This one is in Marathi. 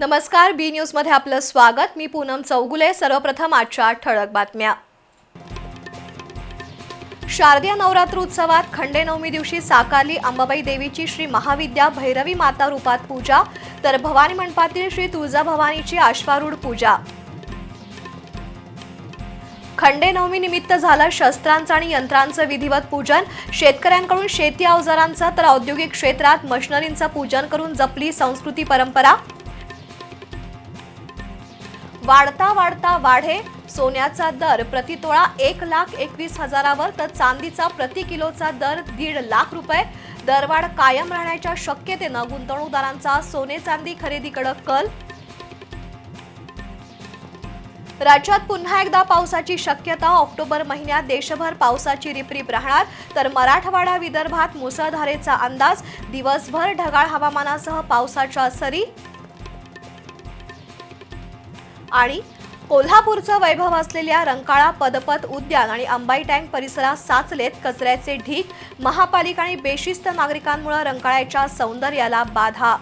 नमस्कार बी न्यूजमध्ये आपलं स्वागत. मी पूनम चौगुले. सर्वप्रथम आजच्या ठळक बातम्या. शारदीय नवरात्र उत्सवात खंडेनवमी दिवशी साकारली अंबाबाई देवीची श्री महाविद्या भैरवी माता रूपात पूजा तर भवानी मंडपातील श्री तुळजाभवानीची आश्वारूढ पूजा. खंडेनवमी निमित्त झालं शस्त्रांचं आणि यंत्रांचं विधिवत पूजन. शेतकऱ्यांकडून शेती अवजारांचं तर औद्योगिक क्षेत्रात मशिनरींचं पूजन करून जपली संस्कृती परंपरा. वाढता वाढता वाढे. सोन्याचा दर प्रतितोळा एक लाख एकवीस हजारावर तर चांदीचा प्रति किलोचा दर दीड लाख रुपये. दरवाढ कायम राहण्याच्या शक्यतेनं गुंतवणूकदारांचा सोने चांदी खरेदीकडे कल. राज्यात पुन्हा एकदा पावसाची शक्यता. ऑक्टोबर महिन्यात देशभर पावसाची रिपरिप राहणार. तर मराठवाडा विदर्भात मुसळधारेचा अंदाज. दिवसभर ढगाळ हवामानासह पावसाच्या सरी. आणि कोल्हापूरचं वैभव असलेल्या रंकाळा पदपथ उद्यान आणि अंबाई टँक परिसरात साचलेत कचऱ्याचे ढीक महापालिका आणि बेशिस्त नागरिकांमुळे रंकाळ्याच्या सौंदर्याला बाधा.